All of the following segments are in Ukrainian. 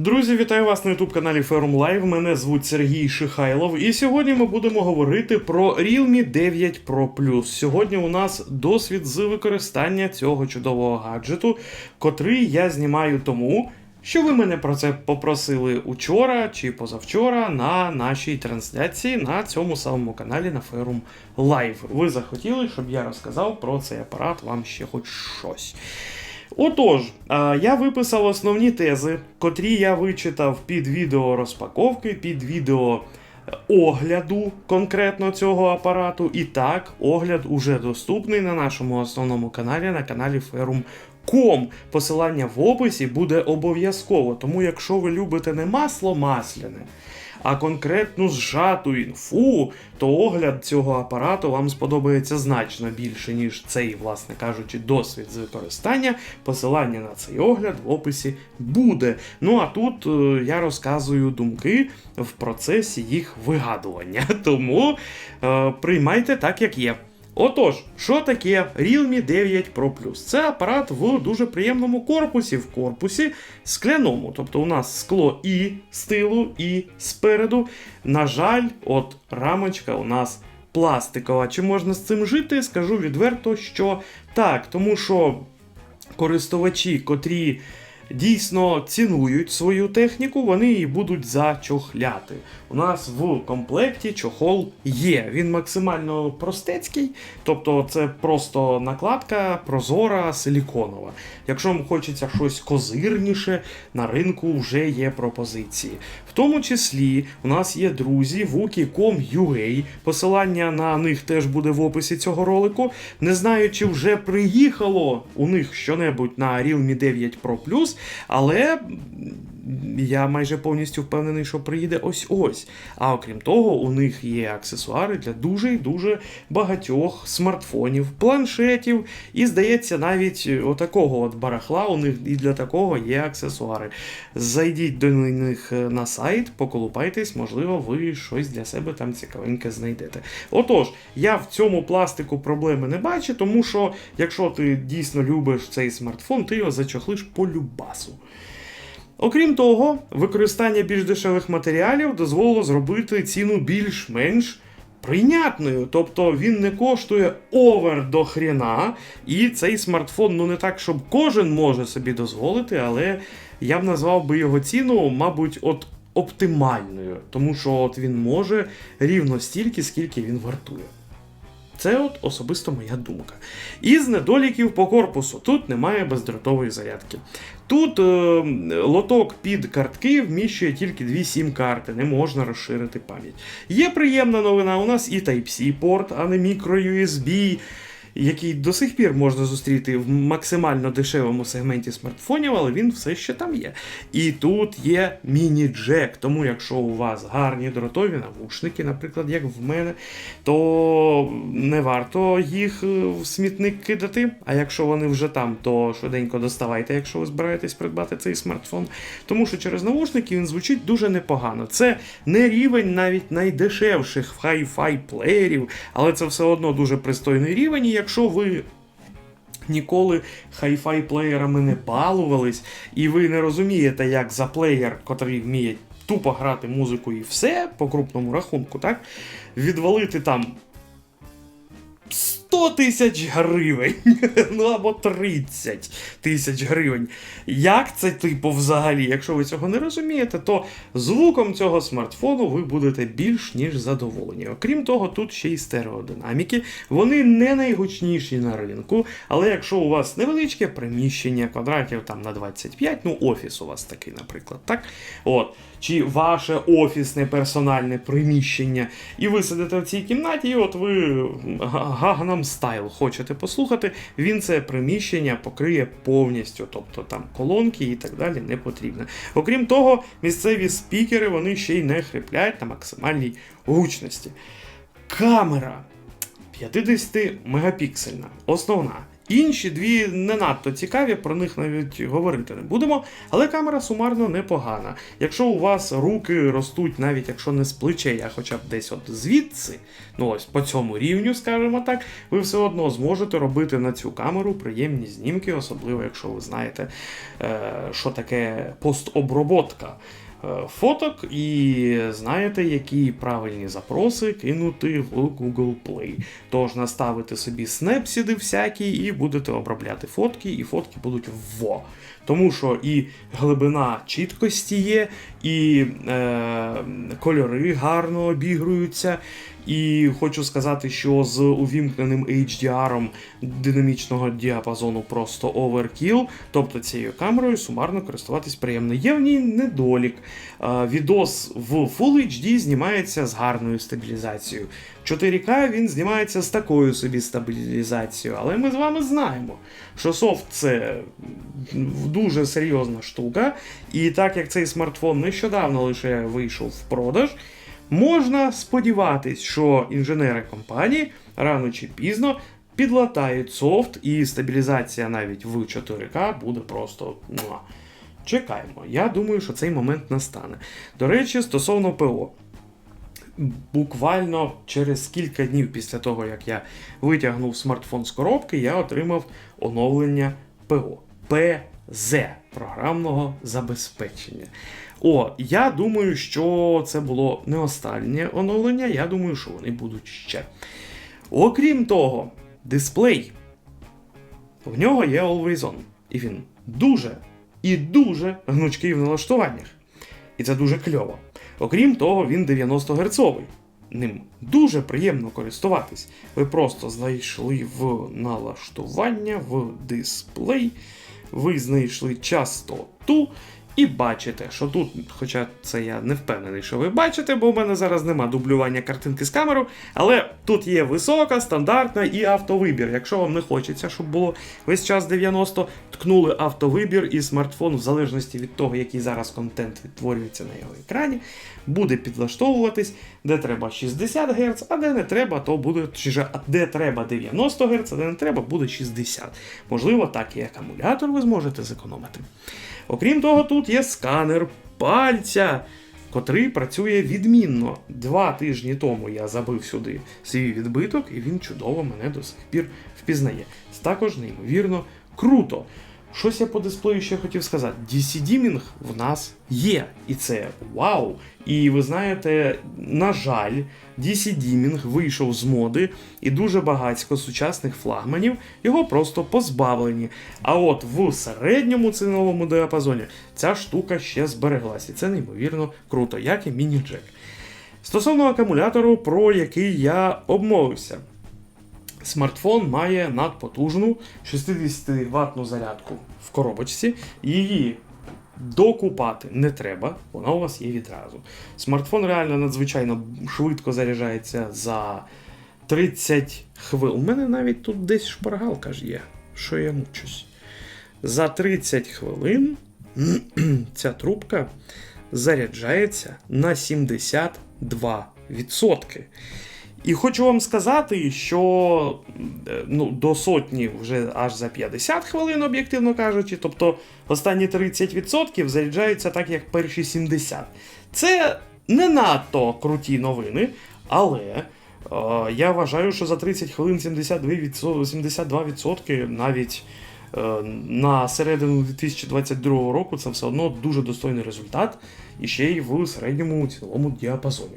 Друзі, вітаю вас на youtube каналі Ferrum Live. Мене звуть Сергій Шихайлов, і сьогодні ми будемо говорити про Realme 9 Pro Plus. Сьогодні у нас досвід з використання цього чудового гаджету, котрий я знімаю тому, що ви мене про це попросили учора чи позавчора на нашій трансляції на цьому самому каналі на Ferrum Live. Ви захотіли, щоб я розказав про цей апарат вам ще хоч щось. Отож, я виписав основні тези, котрі я вичитав під відео розпаковки, під відео е, огляду конкретно цього апарату. І так, огляд уже доступний на нашому основному каналі, на каналі Ferrum.com. Посилання в описі буде обов'язково. Тому, якщо ви любите не масло масляне, а конкретну зжату інфу, то огляд цього апарату вам сподобається значно більше, ніж цей, власне кажучи, досвід з використання. Посилання на цей огляд в описі буде. Ну а тут е, я розказую думки в процесі їх вигадування. Тому е, приймайте так, як є. Отож, що таке Realme 9 Pro Plus? Це апарат в дуже приємному корпусі, в корпусі скляному. Тобто у нас скло і з тилу, і спереду. На жаль, от рамочка у нас пластикова. Чи можна з цим жити? Скажу відверто, що так, тому що користувачі, котрі дійсно цінують свою техніку, вони її будуть зачохляти. У нас в комплекті чохол є. Він максимально простецький, тобто це просто накладка прозора, силіконова. Якщо вам хочеться щось козирніше, на ринку вже є пропозиції. В тому числі у нас є друзі Wookie.com.ua, посилання на них теж буде в описі цього ролику. Не знаю, чи вже приїхало у них щонебудь на Realme 9 Pro Plus, але я майже повністю впевнений, що приїде ось ось. А окрім того, у них є аксесуари для дуже і дуже багатьох смартфонів, планшетів. І, здається, навіть отакого от барахла у них і для такого є аксесуари. Зайдіть до них на сайт, поколупайтесь, можливо, ви щось для себе там цікавеньке знайдете. Отож, я в цьому пластику проблеми не бачу, тому що якщо ти дійсно любиш цей смартфон, ти його зачохлиш по любасу. Окрім того, використання більш дешевих матеріалів дозволило зробити ціну більш-менш прийнятною. Тобто він не коштує овер до хрена, і цей смартфон, ну не так, щоб кожен може собі дозволити, але я б назвав би його ціну, мабуть, от оптимальною, тому що от він може рівно стільки, скільки він вартує. Це от особисто моя думка. Із недоліків по корпусу тут немає бездротової зарядки. Тут е, лоток під картки вміщує тільки дві сім-карти, не можна розширити пам'ять. Є приємна новина, у нас і Type-C порт, а не microUSB, який до сих пір можна зустріти в максимально дешевому сегменті смартфонів, але він все ще там є. І тут є міні-джек, тому якщо у вас гарні дротові навушники, наприклад, як в мене, то не варто їх е, в смітник кидати. А якщо вони вже там, то швиденько доставайте, якщо ви збираєтесь придбати цей смартфон. Тому що через навушники він звучить дуже непогано. Це не рівень навіть найдешевших хай-фай плеєрів, але це все одно дуже пристойний рівень. І якщо ви ніколи хай-фай плеєрами не балувались, і ви не розумієте, як за плеєр, котрий вміє тупо грати музику і все по крупному рахунку, так? Відвалити там 100 тисяч гривень, ну або 30 тисяч гривень. Як це, типу, взагалі? Якщо ви цього не розумієте, то звуком цього смартфону ви будете більш ніж задоволені. Окрім того, тут ще й стереодинаміки. Вони не найгучніші на ринку, але якщо у вас невеличке приміщення, квадратів там на 25, ну офіс у вас такий, наприклад, так? От. Чи ваше офісне персональне приміщення, і ви сидите в цій кімнаті, і от ви Gangnam стайл хочете послухати, він це приміщення покриє повністю, тобто там колонки і так далі не потрібно. Окрім того, місцеві спікери вони ще й не хрипляють на максимальній гучності. Камера 50 мегапіксельна, основна. Інші дві не надто цікаві, про них навіть говорити не будемо, але камера сумарно непогана. Якщо у вас руки ростуть, навіть якщо не з плечей, а хоча б десь от звідси, ну ось по цьому рівню, скажімо так, ви все одно зможете робити на цю камеру приємні знімки, особливо якщо ви знаєте, е, що таке постоброботка фоток і знаєте, які правильні запроси кинути в Google Play. Тож наставите собі снепсіди всякі і будете обробляти фотки, і фотки будуть во. Тому що і глибина чіткості є, і е, кольори гарно обігруються. І хочу сказати, що з увімкненим HDR динамічного діапазону просто оверкіл, тобто цією камерою сумарно користуватись приємно. Є в ній недолік. Е, Відос в Full HD знімається з гарною стабілізацією. 4К він знімається з такою собі стабілізацією, але ми з вами знаємо, що софт це дуже серйозна штука, і так як цей смартфон нещодавно лише вийшов в продаж, можна сподіватись, що інженери компанії рано чи пізно підлатають софт, і стабілізація навіть в 4К буде просто. муа. Чекаємо. Я думаю, що цей момент настане. До речі, стосовно ПО. Буквально через кілька днів після того, як я витягнув смартфон з коробки, я отримав оновлення ПО. ПЗ програмного забезпечення. О, я думаю, що це було не останнє оновлення, я думаю, що вони будуть ще. Окрім того, дисплей. В нього є Always On. І він дуже і дуже гнучкий в налаштуваннях. І це дуже кльово. Окрім того, він 90 герцовий. Ним дуже приємно користуватись. Ви просто знайшли в налаштування, в дисплей, ви знайшли частоту. І бачите, що тут, хоча це я не впевнений, що ви бачите, бо в мене зараз нема дублювання картинки з камерою, але тут є висока, стандартна і автовибір. Якщо вам не хочеться, щоб було весь час 90, ткнули автовибір, і смартфон, в залежності від того, який зараз контент відтворюється на його екрані, буде підлаштовуватись, де треба 60 Гц, а де не треба, то буде чи де треба 90 Гц, а де не треба, буде 60. Можливо, так і акумулятор ви зможете зекономити. Окрім того, тут є сканер пальця, котрий працює відмінно. Два тижні тому я забив сюди свій відбиток, і він чудово мене до сих пір впізнає. Також неймовірно круто. Щось я по дисплею ще хотів сказати. DC-дімінг в нас є, і це вау! І ви знаєте, на жаль, DC-дімінг вийшов з моди, і дуже багатько сучасних флагманів його просто позбавлені. А от в середньому ціновому діапазоні ця штука ще збереглася. І це неймовірно круто, як і міні-джек. Стосовно акумулятору, про який я обмовився. Смартфон має надпотужну 60 ваттну зарядку в коробочці. Її докупати не треба, вона у вас є відразу. Смартфон реально надзвичайно швидко заряджається за 30 хвилин. У мене навіть тут десь шпаргалка ж є, що я мучусь. За 30 хвилин ця трубка заряджається на 72%. І хочу вам сказати, що е, ну, до сотні вже аж за 50 хвилин, об'єктивно кажучи, тобто останні 30% заряджаються так, як перші 70. Це не надто круті новини, але е, я вважаю, що за 30 хвилин 72%, 72% навіть е, на середину 2022 року це все одно дуже достойний результат і ще й в середньому цілому діапазоні.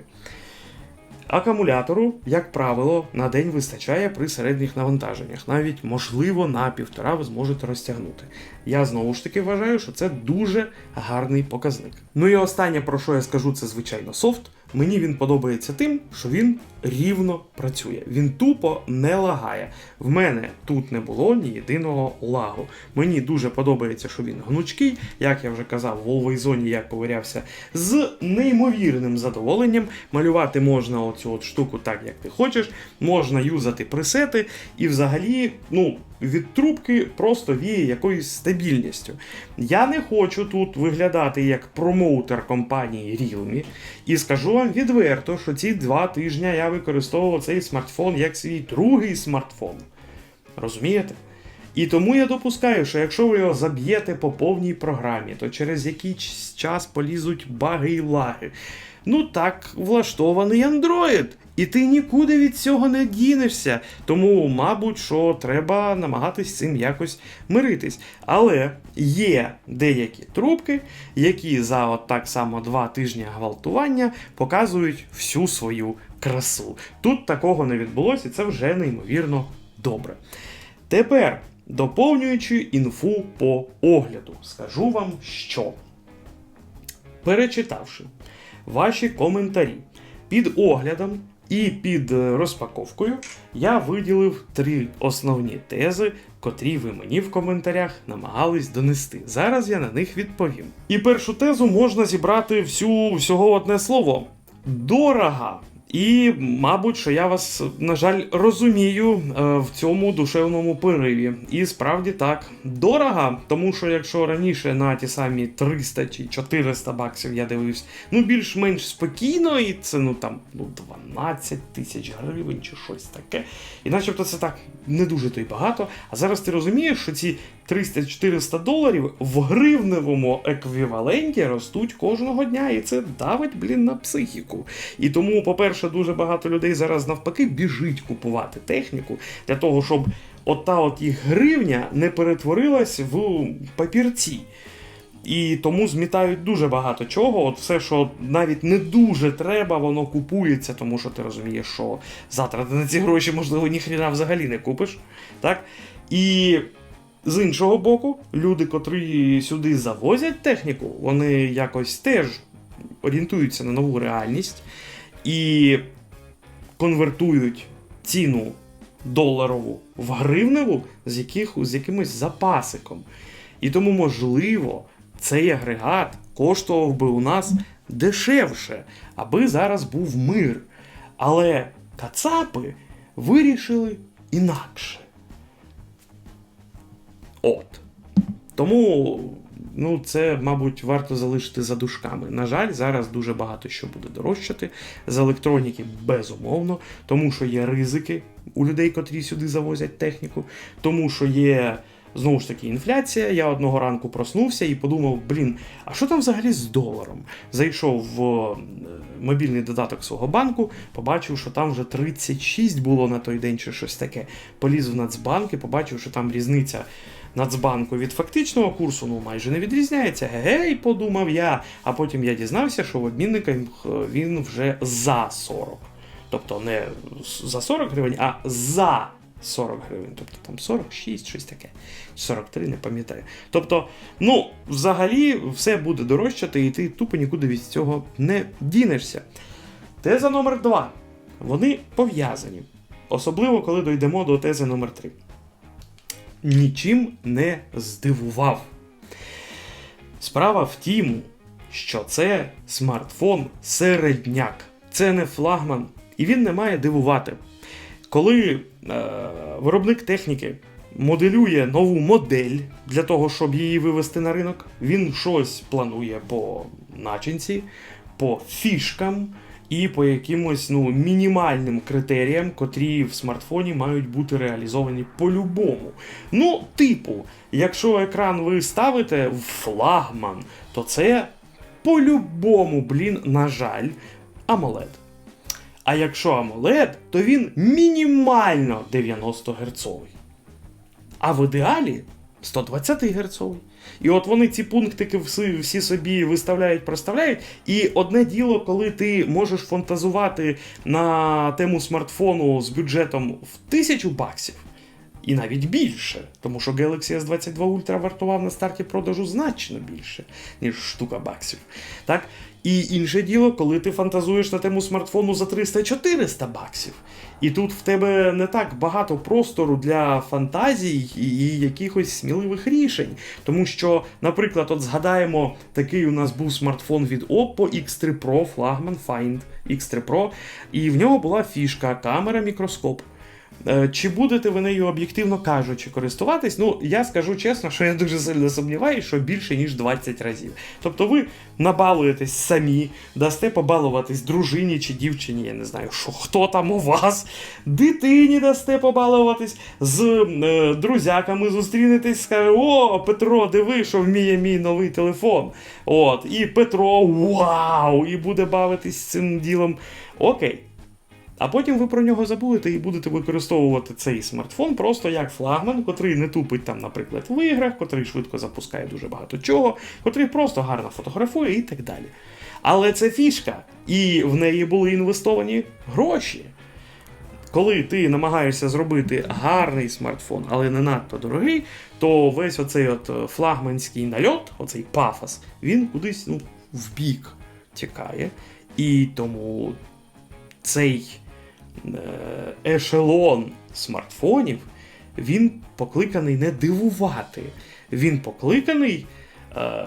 Акумулятору, як правило, на день вистачає при середніх навантаженнях. Навіть, можливо, на півтора ви зможете розтягнути. Я знову ж таки вважаю, що це дуже гарний показник. Ну і останнє, про що я скажу, це звичайно софт. Мені він подобається тим, що він рівно працює. Він тупо не лагає. В мене тут не було ні єдиного лагу. Мені дуже подобається, що він гнучкий. Як я вже казав, в Always я ковирявся з неймовірним задоволенням. Малювати можна оцю от штуку так, як ти хочеш, можна юзати пресети, і взагалі, ну. Від трубки просто віє якоюсь стабільністю. Я не хочу тут виглядати як промоутер компанії Realme. І скажу вам відверто, що ці два тижні я використовував цей смартфон як свій другий смартфон. Розумієте? І тому я допускаю, що якщо ви його заб'єте по повній програмі, то через якийсь час полізуть баги і лаги. Ну так влаштований Android. І ти нікуди від цього не дінешся. Тому, мабуть, що треба намагатись цим якось миритись. Але є деякі трубки, які за от так само два тижні гвалтування показують всю свою красу. Тут такого не відбулося, і це вже неймовірно добре. Тепер, доповнюючи інфу по огляду, скажу вам, що перечитавши ваші коментарі під оглядом і під е, розпаковкою, я виділив три основні тези, котрі ви мені в коментарях намагались донести. Зараз я на них відповім. І першу тезу можна зібрати всю всього одне слово: дорога. І, мабуть, що я вас, на жаль, розумію е, в цьому душевному пориві. І справді так, дорого, тому що якщо раніше на ті самі 300 чи 400 баксів я дивився, ну більш-менш спокійно, і це ну там ну, 12 тисяч гривень чи щось таке. І начебто це так не дуже то й багато. А зараз ти розумієш, що ці 300-400 доларів в гривневому еквіваленті ростуть кожного дня, і це давить, блін, на психіку. І тому, по-перше, дуже багато людей зараз навпаки біжить купувати техніку для того, щоб ота от їх гривня не перетворилась в папірці. І тому змітають дуже багато чого. От все, що навіть не дуже треба, воно купується, тому що ти розумієш, що завтра ти на ці гроші, можливо, ніхрена взагалі не купиш. Так? І з іншого боку, люди, котрі сюди завозять техніку, вони якось теж орієнтуються на нову реальність і конвертують ціну доларову в гривневу з, яких, з якимось запасиком. І тому, можливо, цей агрегат коштував би у нас дешевше, аби зараз був мир. Але кацапи вирішили інакше. От. Тому, ну, це, мабуть, варто залишити за дужками. На жаль, зараз дуже багато що буде дорожчати. З електроніки безумовно, тому що є ризики у людей, котрі сюди завозять техніку, тому що є. Знову ж таки, інфляція. Я одного ранку проснувся і подумав: блін, а що там взагалі з доларом? Зайшов в е, мобільний додаток свого банку, побачив, що там вже 36 було на той день чи щось таке. Поліз в Нацбанк і побачив, що там різниця Нацбанку від фактичного курсу ну майже не відрізняється. Гей, подумав я. А потім я дізнався, що в обмінника він вже за 40. Тобто не за 40 гривень, а за 40 гривень. Тобто там 46, щось таке. 43, не пам'ятаю. Тобто, ну, взагалі, все буде дорожчати, і ти тупо нікуди від цього не дінешся. Теза номер 2. Вони пов'язані. Особливо, коли дійдемо до тези номер 3 нічим не здивував. Справа в тім, що це смартфон середняк, це не флагман, і він не має дивувати. Коли е, виробник техніки моделює нову модель для того, щоб її вивести на ринок, він щось планує по начинці, по фішкам і по якимось ну, мінімальним критеріям, котрі в смартфоні мають бути реалізовані по-любому. Ну, типу, якщо екран ви ставите в флагман, то це по-любому, блін, на жаль, AMOLED. А якщо AMOLED, то він мінімально 90 Гц. А в ідеалі 120 Гц. І от вони ці пунктики всі, всі собі виставляють, проставляють. І одне діло, коли ти можеш фантазувати на тему смартфону з бюджетом в тисячу баксів. І навіть більше, тому що Galaxy S22 Ultra вартував на старті продажу значно більше, ніж штука баксів. Так? І інше діло, коли ти фантазуєш на тему смартфону за 300-400 баксів. І тут в тебе не так багато простору для фантазій і якихось сміливих рішень. Тому що, наприклад, от згадаємо, такий у нас був смартфон від Oppo X3 Pro, флагман Find X3 Pro, і в нього була фішка камера мікроскоп. Е, Чи будете ви нею об'єктивно кажучи користуватись? Ну, я скажу чесно, що я дуже сильно сумніваюся, що більше ніж 20 разів. Тобто ви набалуєтесь самі, дасте побалуватись дружині чи дівчині, я не знаю, що хто там у вас, дитині дасте побалуватись, з е, друзяками зустрінетесь, скаже, о, Петро, диви, що вміє мій новий телефон. От, і Петро, вау! І буде бавитись цим ділом. Окей. А потім ви про нього забудете і будете використовувати цей смартфон просто як флагман, котрий не тупить там, наприклад, в іграх, котрий швидко запускає дуже багато чого, котрий просто гарно фотографує і так далі. Але це фішка, і в неї були інвестовані гроші. Коли ти намагаєшся зробити гарний смартфон, але не надто дорогий, то весь оцей от е, флагманський нальот, оцей пафос, він кудись ну, в бік тікає. І тому цей ешелон смартфонів він покликаний не дивувати. Він покликаний е,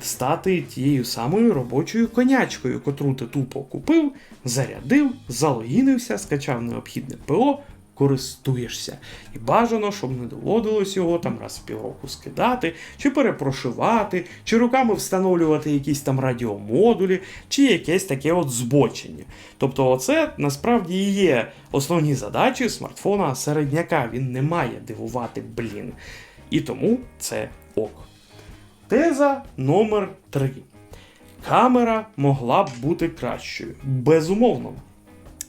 стати тією самою робочою конячкою, котру ти тупо купив, зарядив, залогінився, скачав необхідне ПО, користуєшся. І бажано, щоб не доводилось його там раз в півроку скидати, чи перепрошивати, чи руками встановлювати якісь там радіомодулі, чи якесь таке от збочення. Тобто, оце насправді і є основні задачі смартфона середняка. Він не має дивувати, блін. І тому це ок. Теза номер 3. Камера могла б бути кращою. Безумовно.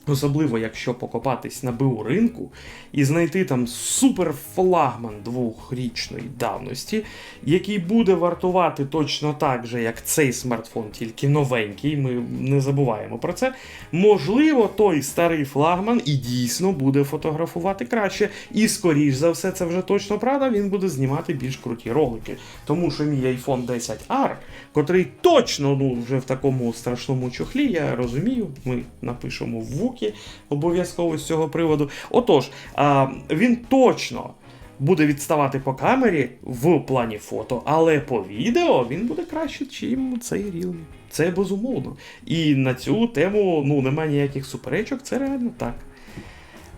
Особливо, якщо покопатись на БУ ринку і знайти там суперфлагман двохрічної давності, який буде вартувати точно так же, як цей смартфон, тільки новенький, ми не забуваємо про це. Можливо, той старий флагман і дійсно буде фотографувати краще. І, скоріш за все, це вже точно правда, він буде знімати більш круті ролики. Тому що мій iPhone 10R, котрий точно ну, вже в такому страшному чохлі, я розумію, ми напишемо в вуки обов'язково з цього приводу. Отож, а, він точно. Буде відставати по камері в плані фото, але по відео він буде краще, чим цей Realme. Це безумовно. І на цю тему ну, немає ніяких суперечок, це реально так.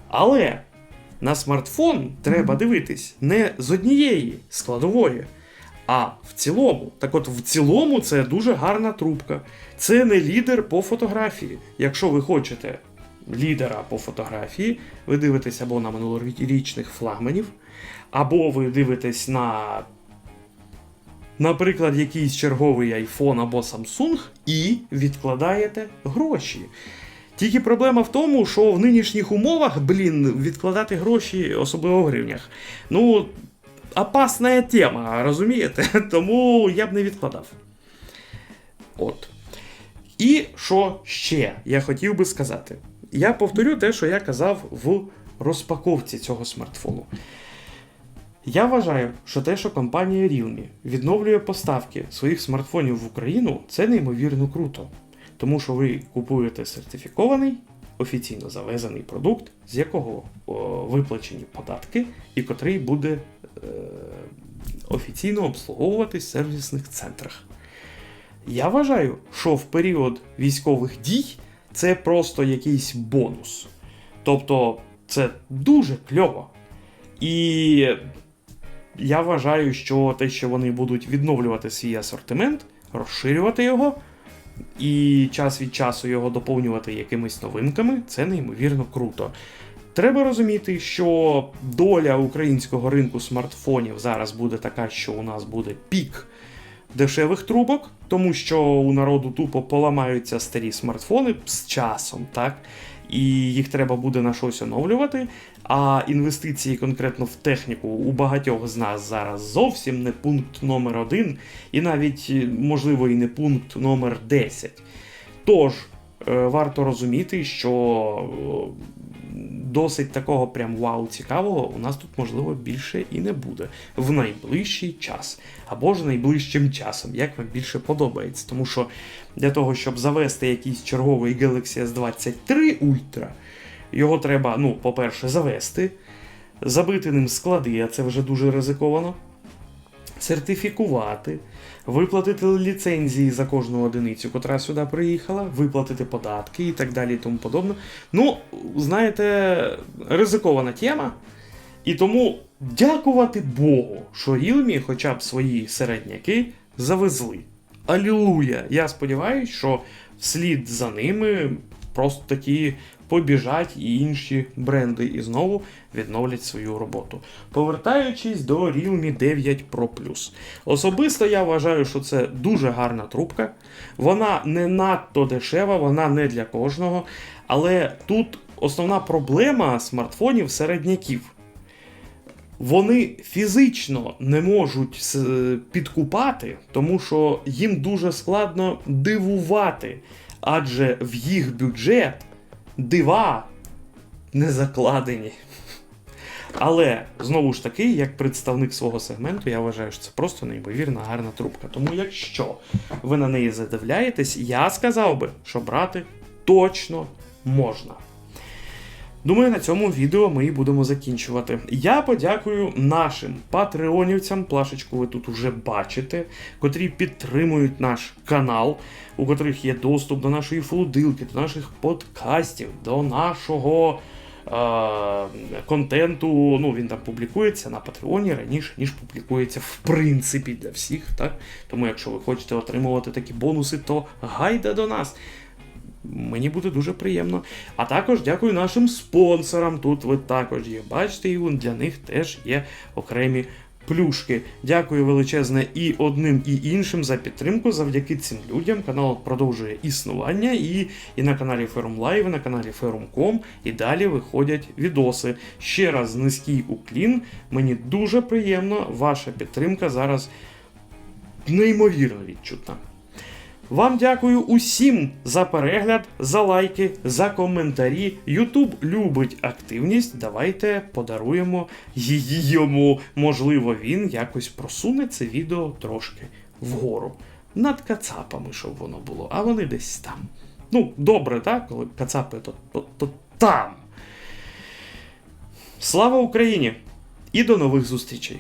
Але на смартфон треба дивитись не з однієї складової, а в цілому. Так от, в цілому, це дуже гарна трубка. Це не лідер по фотографії. Якщо ви хочете лідера по фотографії, ви дивитесь або на минулорічних флагманів, або ви дивитесь на, наприклад, якийсь черговий iPhone або Samsung і відкладаєте гроші. Тільки проблема в тому, що в нинішніх умовах, блін, відкладати гроші, особливо в гривнях. Ну, опасна тема, розумієте? Тому я б не відкладав. От. І що ще я хотів би сказати? Я повторю те, що я казав в розпаковці цього смартфону. Я вважаю, що те, що компанія Realme відновлює поставки своїх смартфонів в Україну, це неймовірно круто. Тому що ви купуєте сертифікований, офіційно завезений продукт, з якого о, виплачені податки, і котрий буде е, офіційно обслуговуватись в сервісних центрах. Я вважаю, що в період військових дій це просто якийсь бонус. Тобто це дуже кльово. І я вважаю, що те, що вони будуть відновлювати свій асортимент, розширювати його, і час від часу його доповнювати якимись новинками, це неймовірно круто. Треба розуміти, що доля українського ринку смартфонів зараз буде така, що у нас буде пік дешевих трубок, тому що у народу тупо поламаються старі смартфони з часом, так? І їх треба буде на щось оновлювати. А інвестиції конкретно в техніку у багатьох з нас зараз зовсім не пункт номер один, і навіть, можливо, і не пункт номер 10. Тож, е, варто розуміти, що е, досить такого прям вау цікавого у нас тут, можливо, більше і не буде в найближчий час. Або ж найближчим часом, як вам більше подобається. Тому що для того, щоб завести якийсь черговий Galaxy S23 Ultra, його треба, ну, по-перше, завести, забити ним склади, а це вже дуже ризиковано. Сертифікувати, виплатити ліцензії за кожну одиницю, котра сюди приїхала, виплатити податки і так далі і тому подобне. Ну, знаєте, ризикована тема. І тому дякувати Богу, що Realme хоча б свої середняки завезли. Алілуя! Я сподіваюся, що вслід за ними просто такі побіжать і інші бренди і знову відновлять свою роботу. Повертаючись до Realme 9 Pro Plus. Особисто я вважаю, що це дуже гарна трубка. Вона не надто дешева, вона не для кожного. Але тут основна проблема смартфонів середняків. Вони фізично не можуть підкупати, тому що їм дуже складно дивувати, адже в їх бюджет дива не закладені. Але знову ж таки, як представник свого сегменту, я вважаю, що це просто неймовірна гарна трубка. Тому якщо ви на неї задивляєтесь, я сказав би, що брати точно можна. Думаю, на цьому відео ми і будемо закінчувати. Я подякую нашим патреонівцям, плашечку ви тут уже бачите, котрі підтримують наш канал, у котрих є доступ до нашої флудилки, до наших подкастів, до нашого е- контенту. Ну, він там публікується на Патреоні раніше, ніж публікується в принципі для всіх. Так? Тому, якщо ви хочете отримувати такі бонуси, то гайда до нас. Мені буде дуже приємно. А також дякую нашим спонсорам. Тут ви також їх бачите, і для них теж є окремі плюшки. Дякую величезне і одним, і іншим за підтримку. Завдяки цим людям канал продовжує існування і, і на каналі Ferrum Live, і на каналі Ferrum.com і далі виходять відоси. Ще раз низький уклін. Мені дуже приємно. Ваша підтримка зараз неймовірно відчутна. Вам дякую усім за перегляд, за лайки, за коментарі. Ютуб любить активність. Давайте подаруємо її йому. Можливо, він якось просуне це відео трошки вгору. Над кацапами, щоб воно було, а вони десь там. Ну, добре, так? Коли кацапи, то, то, то там. Слава Україні! І до нових зустрічей!